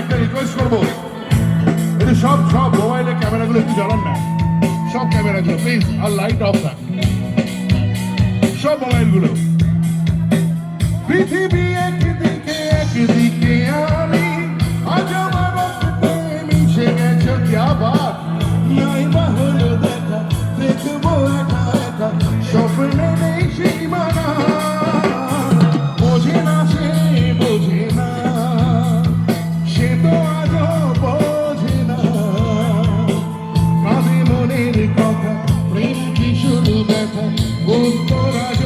একটা রিকোয়েস্ট করব। এটা সব সব মোবাইলের ক্যামেরাগুলো একটু জ্বালান না। সব ক্যামেরাগুলো প্লিজ আর লাইট অফ থাক সব মোবাইলগুলো পৃথিবী একদিকে একদিকে আমি, আজ আমার মিশে গেছে কি আবার? never would for.